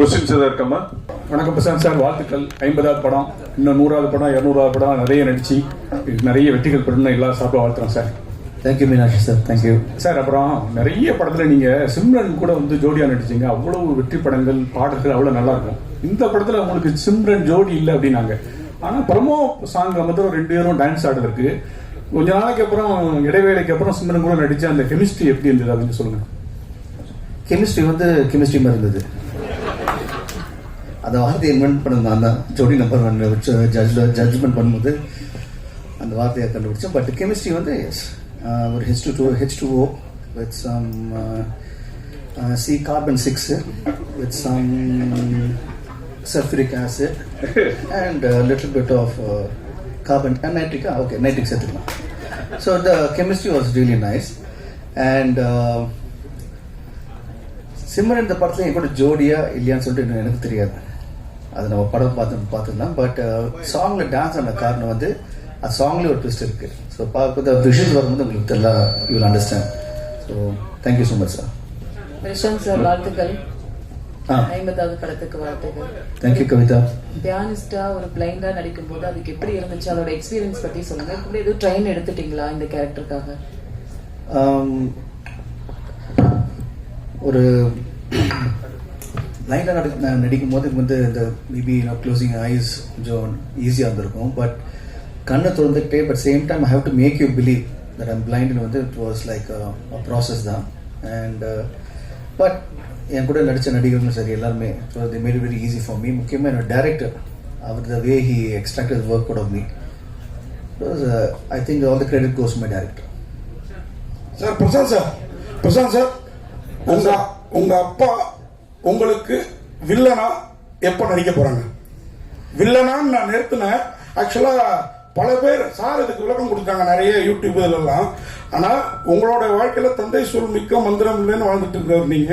Questions எதாவது இருக்காமா வணக்கம் பிரசாந்த் சார் வாழ்த்துக்கள். ஐம்பதாவது படம் இன்னும் நூறாவது படம் இரநூறாவது படம் நிறைய நடிச்சு நிறைய வெற்றிகள் பெறணும் எல்லா சார்பாக வாழ்த்துறோம் sir. Thank you Meenakshi sir thank you sir அப்புறம் நிறைய படத்துல நீங்க சிம்ரன் கூட வந்து ஜோடியா நடிச்சீங்க. அவ்வளவு வெற்றி படங்கள் பாடல்கள் அவ்வளவு நல்லா இருக்கும். இந்த படத்துல உங்களுக்கு சிம்ரன் ஜோடி இல்லை அப்படின்னாங்க. ஆனா ப்ரமோ சாங் வந்து ஒரு ரெண்டு பேரும் டான்ஸ் ஆடுறதுக்கு கொஞ்ச நாளைக்கு அப்புறம் இடைவேளைக்கு அப்புறம் சிம்ரன் கூட நடிச்ச அந்த கெமிஸ்ட்ரி எப்படி இருந்தது அப்படின்னு சொல்லுங்க. கெமிஸ்ட்ரி வந்து கெமிஸ்ட்ரி மாதிரி இருந்தது. அந்த வார்த்தையை இன்வென்ட் பண்ணது நான் தான். ஜோடி நம்பர் ஒன் ஜட்ஜ் ஜட்ஜ்மெண்ட் பண்ணும்போது அந்த வார்த்தையை கண்டுபிடிச்சேன். பட் கெமிஸ்ட்ரி வந்து எஸ் ஒரு H two two H two O with some C carbon six with some sulfuric acid and little bit of carbon நைட்ரிக்கா okay nitric சேர்த்துக்கலாம் so the chemistry was really nice and simmer இந்த படத்துல என் கூட ஜோடியா இல்லையான்னு சொல்லிட்டு எனக்கு தெரியாது. அது நம்ம படம் பார்த்து பார்த்துக்கலாம் பட் சாங்ல டான்ஸ் ஆன காரணம் வந்து அந்த சாங்லேயே ஒரு ட்விஸ்ட் இருக்கு. ஸோ பார்க்க விஷுவல்ஸ் வரும்போது உங்களுக்கு தெரியல you will understand so thank you so much sir Prashanth sir வாழ்த்துக்கள். ஐம்பதாவது படத்துக்கு வாழ்த்துக்கள். தேங்க்யூ கவிதா. பியானிஸ்டா ஒரு பிளைண்டா நடிக்கும் போது அதுக்கு எப்படி இருந்துச்சு? அதோட எக்ஸ்பீரியன்ஸ் பத்தி சொல்லுங்க. கூட எதுவும் ட்ரெயின் எடுத்துட்டீங்களா இந்த கேரக்டருக்காக ஆம், ஒரு லைனாக நடி நான் நடிக்கும் போது வந்து இந்த மேபி நான் க்ளோசிங் ஐஸ் கொஞ்சம் ஈஸியாக இருந்திருக்கும். பட் கண்ணை திறந்துக்கிட்டே but same time I have to make you believe that I'm பிளைண்ட்னு வந்து இட் வாஸ் லைக் ப்ராசஸ் தான். அண்ட் பட் என் கூட நடித்த நடிகர்களும் சரி எல்லாருமே so they made very easy for me முக்கியமாக என்னோட director our the way he extracted work out of me I think all the credit goes my director sir Prashanth sir Prashanth sir உங்க உங்க அப்பா உங்களுக்கு வில்லனா எப்ப நடிக்க போறாங்க? வில்லனான்னு நான் நிறுத்தினேன் ஆக்சுவலா பல பேர் சார் இதுக்கு விளக்கம் கொடுத்தாங்க நிறைய யூடியூப் எல்லாம் ஆனா உங்களோட வாழ்க்கையில தந்தை சொல் மிக்க மந்திரம் இல்லைன்னு வாழ்ந்துட்டு இருக்கிறவர் நீங்க.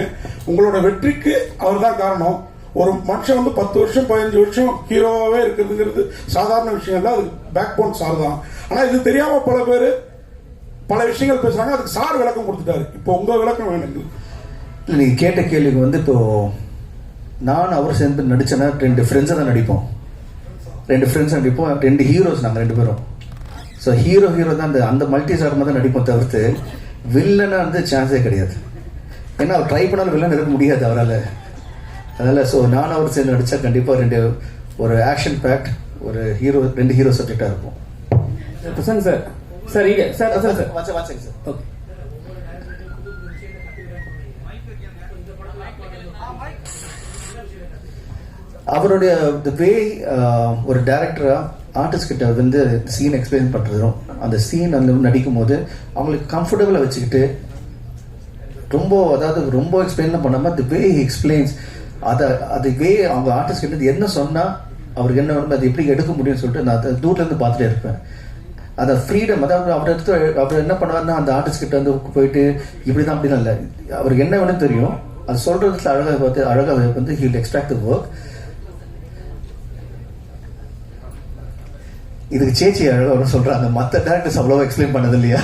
உங்களோட வெற்றிக்கு அவர் தான் காரணம். ஒரு மனுஷன் வந்து பத்து வருஷம் பதினஞ்சு வருஷம் ஹீரோவாகவே இருக்கிறதுங்கிறது சாதாரண விஷயம் இல்லை அது பேக் போன் சார் தான். ஆனால் இது தெரியாமல் பல பேர் பல விஷயங்கள் பேசுகிறாங்க அதுக்கு சார் விளக்கம் கொடுத்துட்டாரு. இப்போ உங்கள் விளக்கம் வேணும் நீங்கள் கேட்ட கேள்விக்கு வந்து இப்போ நான் அவர் சேர்ந்து நடிச்சேன்னா ரெண்டு ஃப்ரெண்ட்ஸை தான் நடிப்போம். ரெண்டு ஃப்ரெண்ட்ஸ் நடிப்போம். ரெண்டு ஹீரோஸ் நாங்கள் ரெண்டு பேரும். ஸோ ஹீரோ ஹீரோ தான் அந்த அந்த மல்டி ஸ்டார் தான் நடிப்போம் தவிர்த்து வில்லனா வந்து சான்ஸே கிடையாது. ஏன்னா அவர் ட்ரை பண்ணாலும் வில்லன் இருக்க முடியாது அவரால். அதனால் ஸோ நான் அவர் சேர்ந்து நடித்தா கண்டிப்பாக ரெண்டு ஒரு ஆக்ஷன் பேக்ட் ஒரு ஹீரோ ரெண்டு ஹீரோ சப்ஜெக்டாக இருக்கும் பிரசாந்த் சார். சார் இங்க சார் சார் சார். வாட்ச வாட்சங்க சார் ஓகே. அவருடைய த வே uh, ஒரு டேரக்டராக ஆர்டிஸ்ட் கிட்ட வந்து சீன் எக்ஸ்பிளைன் பண்ணுறதும் அந்த சீன் அந்த நடிக்கும் போது அவங்களுக்கு கம்ஃபர்டபுளாக வச்சுக்கிட்டு ரொம்ப அதாவது ரொம்ப எக்ஸ்பிளைன்லாம் பண்ணாமல் தி வே எக்ஸ்பிளைன்ஸ் அதை அது வே அவங்க ஆர்டிஸ்ட் கிட்ட என்ன சொன்னால் அவருக்கு என்ன வேணும் அதை எப்படி எடுக்க முடியும்னு சொல்லிட்டு நான் அதை தூரத்துலேருந்து பார்த்துட்டே இருப்பேன். அந்த ஃப்ரீடம் அதாவது அவர் எடுத்து அவர் என்ன பண்ணுவாருன்னா அந்த ஆர்டிஸ்ட் கிட்ட வந்து போயிட்டு இப்படிதான் அப்படிலாம் இல்லை. அவருக்கு என்ன வேணும் தெரியும். அது சொல்கிறதுல அழகாக பார்த்து அழகாக வந்து ஹீல் எக்ஸ்ட்ராக்ட் ஒர்க் இதுக்கு சேச்சி அழகாக சொல்றாங்க. மற்ற டேரக்டர்ஸ் அவ்வளோ எக்ஸ்பிளைன் பண்ணது இல்லையா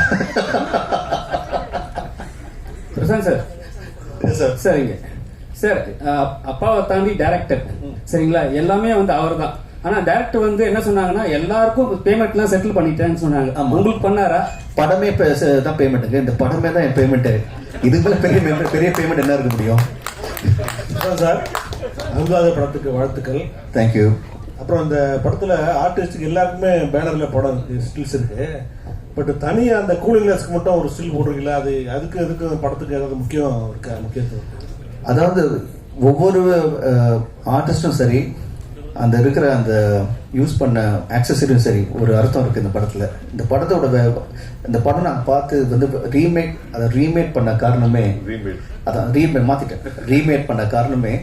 பிரசாந்த் சார். சார் சார் அப்பாவை தாண்டி டைரக்டர் சரிங்களா? எல்லாமே வந்து அவர் தான் ஆனா டைரக்டர் வந்து என்ன சொன்னாங்கன்னா எல்லாருக்கும் பேமெண்ட்லாம் செட்டில் பண்ணிட்டேன்னு சொன்னாங்க. உங்களுக்கு பண்ணாரா? படமே தான் பேமெண்ட்டுங்க இந்த படமே தான் என் பேமெண்ட்டு இதுக்கு மேலே பெரிய பெரிய பேமெண்ட் என்ன இருக்க முடியும்? சார் அனுராத படத்துக்கு வாழ்த்துக்கள். தேங்க்யூ அப்புறம் அந்த படத்துல ஆர்டிஸ்டுக்கு எல்லாருக்குமே பேனர்ல படம் ஸ்டில்ஸ் இருக்கு. பட் தனியா அந்த கூலிங்னஸ்க்கு மட்டும் ஒரு ஸ்டில் போடுறீங்களா அது அதுக்கு அதுக்கு படத்துக்கு ஏதாவது முக்கியம் இருக்கா முக்கியத்துவம் அதாவது ஒவ்வொரு ஆர்டிஸ்டும் சரி அந்த இருக்கிற அந்த யூஸ் பண்ண ஆக்சசரியும் சரி ஒரு அர்த்தம் இருக்கு இந்த படத்துல. இந்த படத்தோட வே- இந்த படம் நான் பார்த்து வந்து ரீமேக் அதை ரீமேக் பண்ண காரணமே Remake. அதான் ரீமேக் மாத்திட்டேன். ரீமேக் பண்ண காரணமே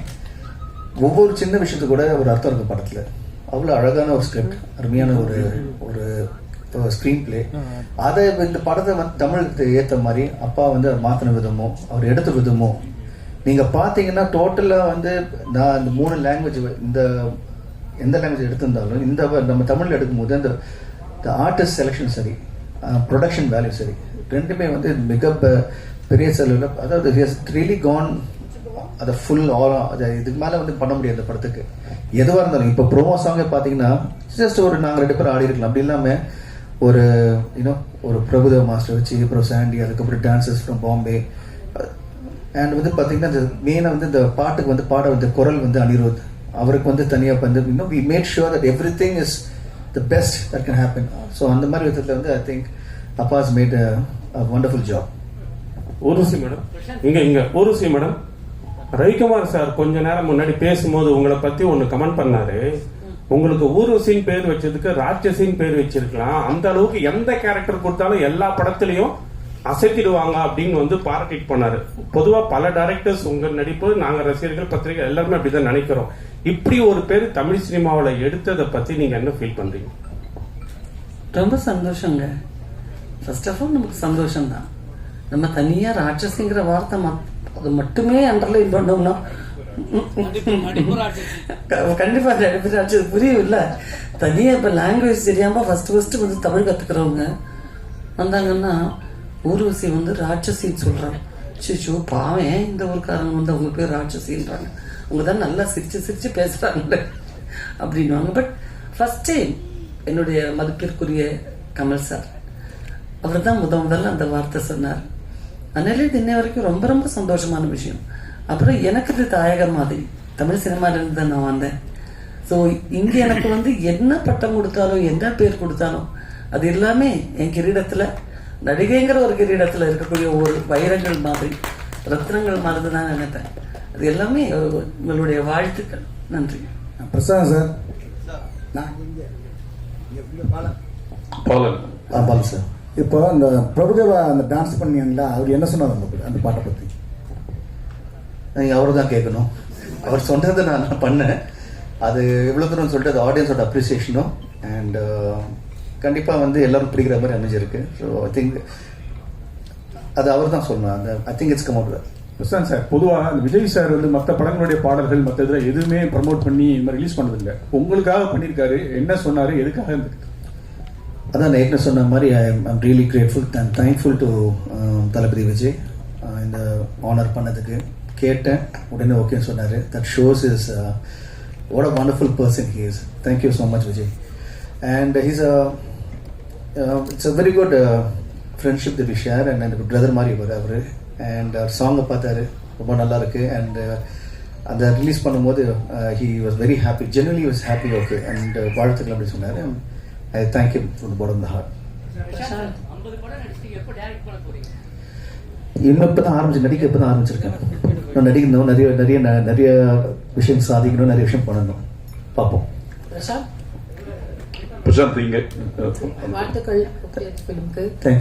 ஒவ்வொரு சின்ன விஷயத்துக்கு கூட ஒரு அர்த்தம் இருக்கு படத்துல. அவ்வளோ அழகான ஒரு ஸ்கிரிப்ட் அருமையான ஒரு ஒரு ஸ்க்ரீன் பிளே அதை இந்த படத்தை வந்து தமிழுக்கு ஏற்ற மாதிரி அப்பா வந்து அதை மாற்றின விதமோ அவர் எடுத்த விதமோ நீங்க பார்த்தீங்கன்னா டோட்டலாக வந்து நான் இந்த மூணு லாங்குவேஜ் இந்த எந்த லாங்குவேஜ் எடுத்திருந்தாலும் இந்த நம்ம தமிழில் எடுக்கும்போது அந்த ஆர்டிஸ்ட் செலெக்ஷன் சரி ப்ரொடக்ஷன் வேல்யூ சரி ரெண்டுமே வந்து மிக பெரிய செலவில் அதாவது ரியலி கான் அதை ஃபுல் ஆல் அதை இதுக்கு மேலே வந்து பண்ண முடியாது அந்த படத்துக்கு. எதுவாக இருந்தாலும் இப்போ ப்ரோமோ சாங்கே பார்த்தீங்கன்னா ஜஸ்ட் ஒரு நாங்கள் ரெண்டு பேரும் ஆடி இருக்கலாம். அப்படி இல்லாமல் ஒரு யூனோ ஒரு பிரபுதேவ மாஸ்டர் வச்சு அப்புறம் சாண்டி அதுக்கப்புறம் டான்சர்ஸ் ஃப்ரம் பாம்பே அண்ட் வந்து பார்த்தீங்கன்னா இந்த மெயினாக வந்து இந்த பாட்டுக்கு வந்து பாட வந்து குரல் வந்து அனிருத். அவருக்கு வந்து தனியாக வந்து இன்னும் we made sure that everything is the best that can happen so அந்த மாதிரி விதத்தில் வந்து I think Abbas made a wonderful job Urvashi madam இங்கே இங்கே ஊர்வசி மேடம் ரவிக்குமார் சார் கொஞ்ச நேரம் முன்னாடி பேசும்போது உங்களை பத்தி ஒன்னு கமெண்ட் பண்ணாரு. உங்களுக்கு ஊர்வசின் பேர் வச்சதுக்கு ராட்சசின் பேர் வச்சிருக்கலாம். அந்த அளவுக்கு எந்த கேரக்டர் கொடுத்தாலும் எல்லா படத்துலையும் அசைத்திடுவாங்க அப்படின்னு வந்து பாராட்டிட் பண்ணாரு. பொதுவா பல டைரக்டர்ஸ் உங்க நடிப்பு நாங்க ரசிகர்கள் பத்திரிகை எல்லாருமே அப்படிதான் நினைக்கிறோம். இப்படி ஒரு பேர் தமிழ் சினிமாவில எடுத்ததை பத்தி நீங்க என்ன ஃபீல் பண்றீங்க? ரொம்ப சந்தோஷங்க. ஃபர்ஸ்ட் ஆஃப் ஆல் நமக்கு சந்தோஷம் தான் நம்ம தனியா ராட்சசிங்கிற வார்த்தை அது மட்டுமே அண்டர்லைன் பண்ணோம்னா கண்டிப்பா நடிப்பு ராட்சசி புரியும் இல்ல தனியா இப்ப லாங்குவேஜ் தெரியாம ஃபர்ஸ்ட் ஃபர்ஸ்ட் வந்து தமிழ் கத்துக்கிறவங்க வந்தாங்கன்னா ஊர்வசி வந்து ராட்சசின்னு சொல்றாங்க. சிச்சோ பாவம். ஏன் இந்த ஊருக்காரங்க வந்து அவங்க பேர் ராட்சசின்றாங்க? அவங்க தான் நல்லா சிரிச்சு சிரிச்சு பேசுறாங்க அப்படின்வாங்க பட் ஃபர்ஸ்ட் டைம் என்னுடைய மதிப்பிற்குரிய கமல் சார் அவர் தான் முத முதல்ல அந்த வார்த்தை சொன்னார். அதனால இது இன்னை வரைக்கும் ரொம்ப ரொம்ப சந்தோஷமான விஷயம். அப்புறம் எனக்கு இது தாயகம் மாதிரி. தமிழ் சினிமால இருந்து தான் நான் வந்தேன். ஸோ இங்க எனக்கு வந்து என்ன பட்டம் கொடுத்தாலும் என்ன பேர் கொடுத்தாலும் அது எல்லாமே என் கிரீடத்துல நடிகைங்கிற ஒரு கிரீடத்துல இருக்கக்கூடிய ஒரு வைரங்கள் மாதிரி ரத்னங்கள் மாதிரி தான் நினைப்பேன். அது எல்லாமே உங்களுடைய வாழ்த்துக்கள். நன்றி. பிரசாத் சார். பாலன். ஆ பாலு சார். இப்போ அந்த பிரபுதேவா அந்த டான்ஸ் பண்ணீங்களா அவர் என்ன சொன்னார் அந்த அந்த பாட்டை பற்றி நீங்கள் அவரை தான் கேட்கணும். அவர் சொன்னதை நான் பண்ணேன். அது எவ்வளோ தூரம் சொல்லிட்டு அது ஆடியன்ஸோட அப்ரிசியேஷனும் அண்ட் கண்டிப்பாக வந்து எல்லாரும் பிடிக்கிற மாதிரி அமைஞ்சிருக்கு. ஸோ ஐ திங்க் அது அவர் தான் சொல்லணும் அந்த I think it's come out Prashanth sir பொதுவா அந்த விஜய் சார் வந்து மற்ற படங்களுடைய பாடல்கள் மற்ற இதுல எதுவுமே ப்ரமோட் பண்ணி இந்த மாதிரி ரிலீஸ் பண்ணதில்லை. உங்களுக்காக பண்ணியிருக்காரு என்ன சொன்னாரு எதுக்காக இருந்திருக்கு அதான் நான் ஏற்கனவே சொன்ன மாதிரி I I'm really grateful and thankful to Thalapathy Vijay இந்த ஆனர் பண்ணதுக்கு. கேட்டேன் உடனே ஓகே சொன்னார். That shows is what a wonderful person he is thank you so much Vijay and he's it's a very good friendship the share and எனக்கு brother மாதிரி வர அவர். And அவர் சாங்கை பார்த்தாரு. ரொம்ப நல்லா இருக்கு. அண்ட் அந்த ரிலீஸ் பண்ணும்போது he was very happy generally was happy okay and வாழ்த்துக்கள் அப்படி சொன்னார். ஐ தேங்க் யூ ஃப்ரம் பாடம் த ஹார்ட் இன்னும் இப்போ தான் ஆரம்பிச்சு நடிக்க இப்போ தான் ஆரம்பிச்சிருக்கேன் நான் நடிக்கணும் நிறைய நிறைய ந- நிறைய விஷயம் சாதிக்கணும் நிறைய விஷயம் பண்ணணும் பார்ப்போம் பிரசாந்த் இங்க வாழ்த்துக்கள்.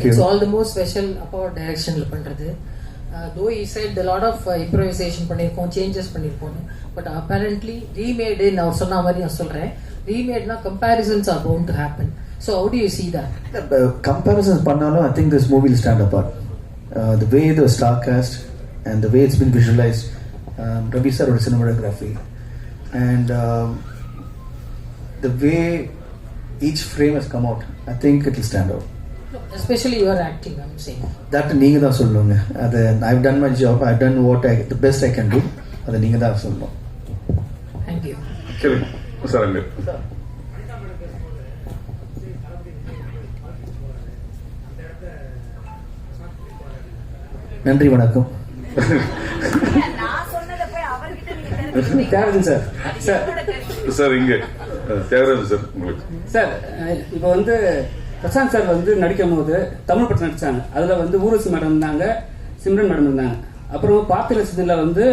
It's all the most special அப்பா டைரக்ஷன்ல பண்றது though E side lot of improvisation பண்ணியிருக்கோம் சேஞ்சஸ் பண்ணியிருக்கோம் பட் அப்பரண்ட்லி ரீமேடு நான் சொன்ன மாதிரி நான் சொல்றேன். ரீமேட்னா comparisons are bound to happen so how do you see that? Comparisons பண்ணாலும் I think this movie stand apart the way the star cast and the way it's been visualise Ravi சாரோட cinematography and the way each frame has come out I think it'll stand out especially your acting I'm saying that நீங்கள் தான் சொல்லணுங்க. அது I've done my job I done what I the best I can do அதை நீங்கள் தான் சொல்லணும். Thank you சரி sir நன்றி வணக்கம். தியாகராஜன் சார். சார். சார் இங்க. தியாகராஜன் சார் உங்களுக்கு. சார் இப்போ வந்து பிரசாந்த் சார் வந்து நடிக்கும் போது தமிழ் படம் நடிச்சாங்க. அதுல வந்து ஊரசி மேடம் இருந்தாங்க சிம்ரன் மேடம் இருந்தாங்க. அப்புறம் பாத்திர சிதில வந்து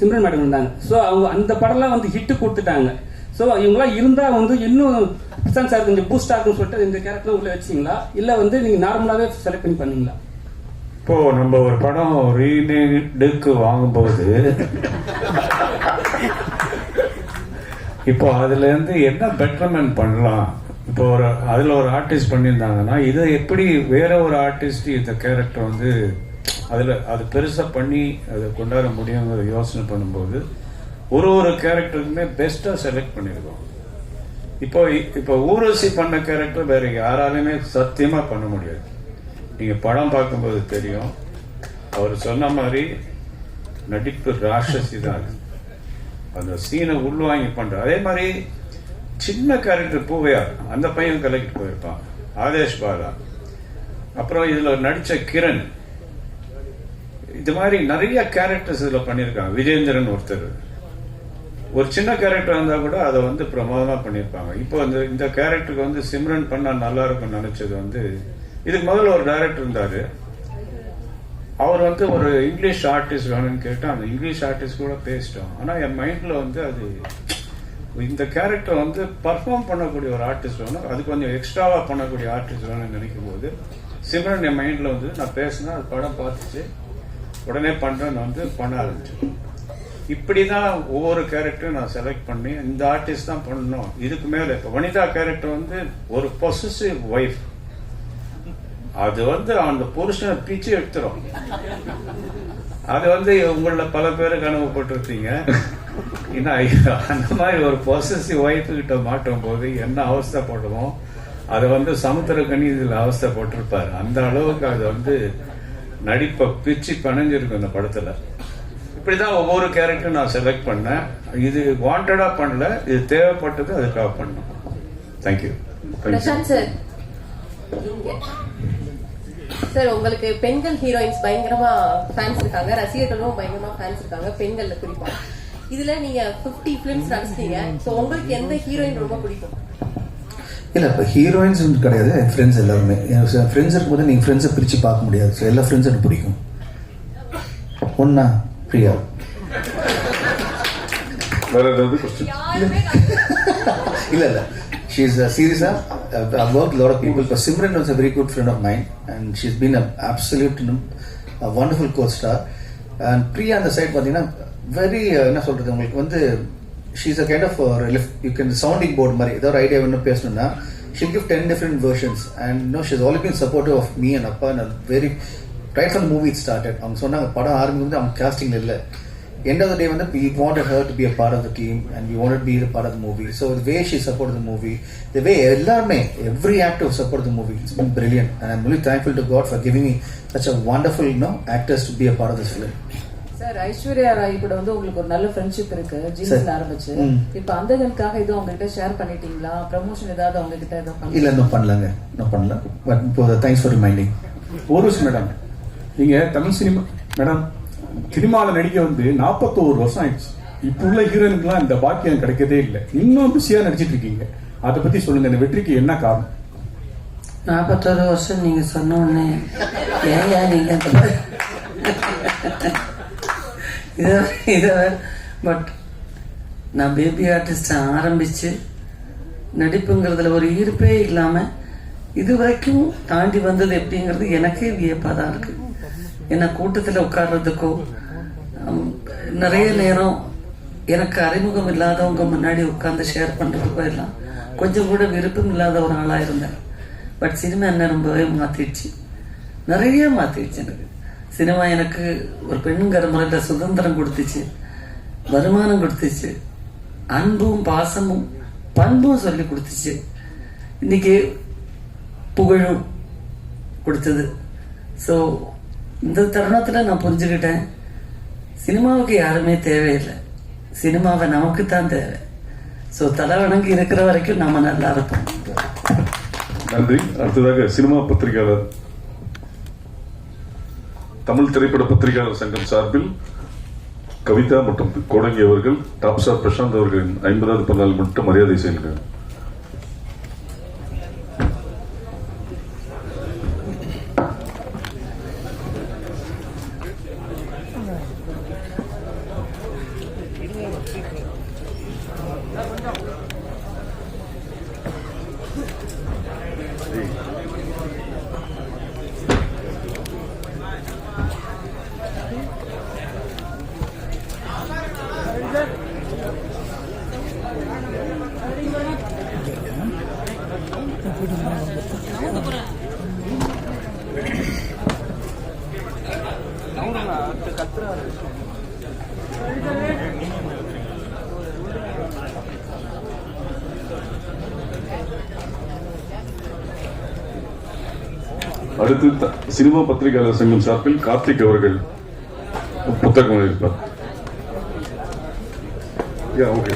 சிம்ரன் மேடம் இருந்தாங்க. ஸோ அவங்க அந்த படம்லாம் வந்து ஹிட் கொடுத்துட்டாங்க. ஸோ இவங்களாம் இருந்தா வந்து இன்னும் பிரசாந்த் சார் கொஞ்சம் பூஸ்ட் ஆகும்னு சொல்லிட்டு இந்த கேரக்டர் உள்ள வச்சிங்களா? இல்ல வந்து நீங்க நார்மலாவே செலக்ட் பண்ணி பண்ணீங்களா இப்போ நம்ம ஒரு படம் ரீமேடுக்கு வாங்கும்போது இப்போ அதுல இருந்து என்ன பெட்டர்மெண்ட் பண்ணலாம்? இப்போ ஒரு அதுல ஒரு ஆர்டிஸ்ட் பண்ணியிருந்தாங்கன்னா இதை எப்படி வேற ஒரு ஆர்டிஸ்ட் இந்த கேரக்டர் வந்து அதுல அது பெருசா பண்ணி அதை கொண்டாட முடியுங்கிற யோசனை பண்ணும்போது ஒரு ஒரு கேரக்டருக்குமே பெஸ்டா செலக்ட் பண்ணியிருக்கோம் இப்போ இப்போ ஊரசி பண்ண கேரக்டர் வேற யாராலையுமே சத்தியமா பண்ண முடியாது. நீங்க படம் பார்க்கும்போது தெரியும். அவர் சொன்ன மாதிரி நடிப்பு ராட்சசி தான் அந்த சீனை உள்வாங்கி பண்ற அதே மாதிரி சின்ன கேரக்டர் பூவையார் அந்த பையன் கலெக்ட் போயிருப்பான். ஆதேஷ் பாலா. அப்புறம் இதுல நடிச்ச கிரண். இது மாதிரி நிறைய கேரக்டர்ஸ் இதுல பண்ணியிருக்காங்க. விஜேந்திரன் ஒருத்தர். ஒரு சின்ன கேரக்டர் இருந்தால் கூட அதை வந்து பிரமாதமா பண்ணியிருப்பாங்க. இப்போ வந்து இந்த கேரக்டருக்கு வந்து சிம்ரன் பண்ணா நல்லா இருக்கும்னு நினைச்சது வந்து இதுக்கு முதல்ல ஒரு டைரக்டர் இருந்தாரு. அவர் வந்து ஒரு இங்கிலீஷ் ஆர்டிஸ்ட் வேணும்னு கேட்டால் அந்த இங்கிலீஷ் ஆர்டிஸ்ட் கூட பேசிட்டோம். ஆனால் என் மைண்டில் வந்து அது இந்த கேரக்டர் வந்து பர்ஃபார்ம் பண்ணக்கூடிய ஒரு ஆர்டிஸ்ட் வேணும். அது கொஞ்சம் எக்ஸ்ட்ராவாக பண்ணக்கூடிய ஆர்டிஸ்ட் வேணும்னு நினைக்கும் போது சிம்ரன் என் மைண்டில் வந்து நான் பேசினேன் அது படம் பார்த்துச்சு. உடனே பண்ணுறேன்னு வந்து பண்ண ஆரம்பிச்சேன் இப்படிதான் ஒவ்வொரு கேரக்டரும் நான் செலக்ட் பண்ணி இந்த ஆர்டிஸ்ட் தான் பண்ணணும். இதுக்கு மேல இப்ப வனிதா கேரக்டர் வந்து ஒரு பொசசிவ் ஒய்ஃப் அது வந்து அந்த புருஷனை பிச்சு எடுத்துரும். அது வந்து உங்கள பல பேருக்கு கனவுப்பட்டிருப்பீங்க ஏன்னா அந்த மாதிரி ஒரு பொசசிவ் ஒய்ஃப் கிட்ட மாட்டும் போது என்ன அவஸ்தைப்படுமோ அது வந்து சமுத்திரக்கனி இதுல அவஸ்தைப்பட்டிருப்பாரு. அந்த அளவுக்கு அது வந்து நடிப்பை பிச்சு பிணைஞ்சிருக்கு இந்த படத்துல. இப்படிதான் ஒவ்வொரு கேரக்டரும் நான் செலக்ட் பண்ணேன். இது வாண்டடா பண்ணல இது தேவைப்பட்டது அதுக்காக பண்ணோம். Thank you Prashanth sir. சார் உங்களுக்கு பெண்கள் ஹீரோயின்ஸ் பயங்கரமா ஃபேன்ஸ் இருக்காங்க. ரசிகர்களும் பயங்கரமா ஃபேன்ஸ் இருக்காங்க. பெண்கள்ல குறிப்பா. இதுல நீங்க 50 பிலிம்ஸ் நடிச்சிட்டீங்க சோ உங்களுக்கு எந்த ஹீரோயின் ரொம்ப பிடிக்கும்? இல்லை இப்போ ஹீரோயின்ஸ் கிடையாது. என் ஃப்ரெண்ட்ஸ் எல்லாருமே. என் ஃப்ரெண்ட்ஸ் இருக்கும்போது நீங்கள் ஃப்ரெண்ட்ஸை பிரித்து பார்க்க முடியாது. ஸோ எல்லா ஃப்ரெண்ட்ஸும் எனக்கு பிடிக்கும். ஒன்னா பிரியா. வேற ஏதாவது கொஸ்டின் இல்லை இல்லை. ஷீ இஸ் சீரியஸாக I work lot of people இப்போ Simran was a very good friend of mind and Priya அந்த சைட் பார்த்தீங்கன்னா வெரி என்ன சொல்கிறது உங்களுக்கு வந்து she is a kind of you can sounding board மாதிரி ஒரு ஐடியா வேணும் பேசணும்னா she give ten different versions and no she's all been supportive of me and அப்பா and very right from movie started அவங்க சொன்னாங்க படம் ஆரம்பிக்கும் அவங்க casting இல்லை end of the day வந்து her to be a part of the team and we wanted to be a part of the movie so the way she supported the movie the way எல்லாருமே supported the movie it's been brilliant and I'm really thankful to God for giving me such a wonderful you know actors to be a part of this film sir Aishwarya Rai கூட வந்து உங்களுக்கு ஒரு நல்ல friendship இருக்கு ஜீன்ஸ்ல ஆரம்பிச்சு. இப்ப அந்தகனுக்காக எதுவும் அவங்க கிட்ட ஷேர் பண்ணிட்டீங்களா ப்ரமோஷன் ஏதாவது அவங்க கிட்ட எதுவும் இல்ல இன்னும் பண்ணலங்க இன்னும் பண்ணல பட் இப்போ thanks for reminding Urvashi madam நீங்க தமிழ் சினிமா மேடம் சினிமாவில் நடிக்க வந்து நாற்பத்தோரு வருஷம் ஆயிடுச்சு. இப்போ உள்ள ஹீரோயினுக்குலாம் இந்த பாக்கியம் கிடைக்கதே இல்லை. இன்னும் பிஸியா நடிச்சிட்டு இருக்கீங்க. அதை பத்தி சொல்லுங்க. இந்த வெற்றிக்கு என்ன காரணம்? நாற்பத்தோரு வருஷம் நீங்க சொன்ன உடனே ஏயா நீங்க இதை இதை பட் நான் பேபி ஆர்டிஸ்ட் ஆரம்பிச்சு நடிப்புங்கிறதுல ஒரு ஈர்ப்பே இல்லாம இது வரைக்கும் தாண்டி வந்தது எப்படிங்கிறது எனக்கே வியப்பாக தான் இருக்கு. ஏன்னா கூட்டத்தில் உட்கார்றதுக்கோ. நிறைய நேரம் எனக்கு அறிமுகம் இல்லாதவங்க முன்னாடி உட்காந்து ஷேர் பண்ணுறதுக்கோ எல்லாம் கொஞ்சம் கூட விருப்பம் இல்லாத ஒரு ஆளாக இருந்தேன். பட் சினிமா என்ன ரொம்பவே மாற்றிடுச்சு நிறைய மாற்றிடுச்சு எனக்கு. சினிமா எனக்கு ஒரு பெண்ணுங்கிற முறையில் சுதந்திரம் கொடுத்துச்சு. வருமானம் கொடுத்துச்சு. அன்பும் பாசமும் பண்பும் சொல்லி கொடுத்துச்சு. இன்னைக்கு புகழும் கொடுத்தது. ஸோ இந்த தருணத்தில் நான் புரிஞ்சுக்கிட்டேன். சினிமாவுக்கு யாருமே தேவையில்லை. சினிமாவை நமக்கு தான் தேவை. ஸோ தலை வணங்கி இருக்கிற வரைக்கும் நம்ம நல்லா இருப்போம். நன்றி. அடுத்ததாக சினிமா பத்திரிகையாளர் தமிழ் திரைப்பட பத்திரிகையாளர் சங்கம் சார்பில் கவிதா மற்றும் கோடங்கி அவர்கள் டாப் பிரசாந்த் அவர்களின் ஐம்பதாவது பிறநாள் மட்டும் மரியாதை செய்கிறார் நேரத்தில் சினிமா பத்திரிகையாளர் சங்கம் சார்பில் கார்த்திக் அவர்கள் புத்தகம் இருப்பார் யா ஓகே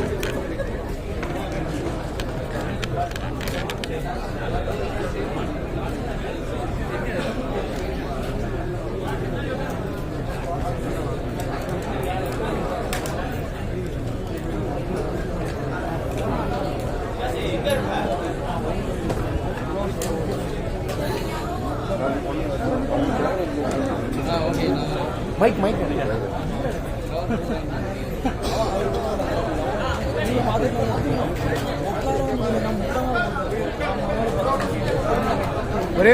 மைக் மைக் ஒரே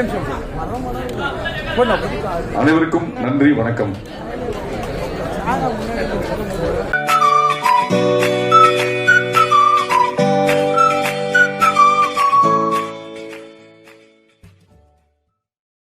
அனைவருக்கும் நன்றி வணக்கம்.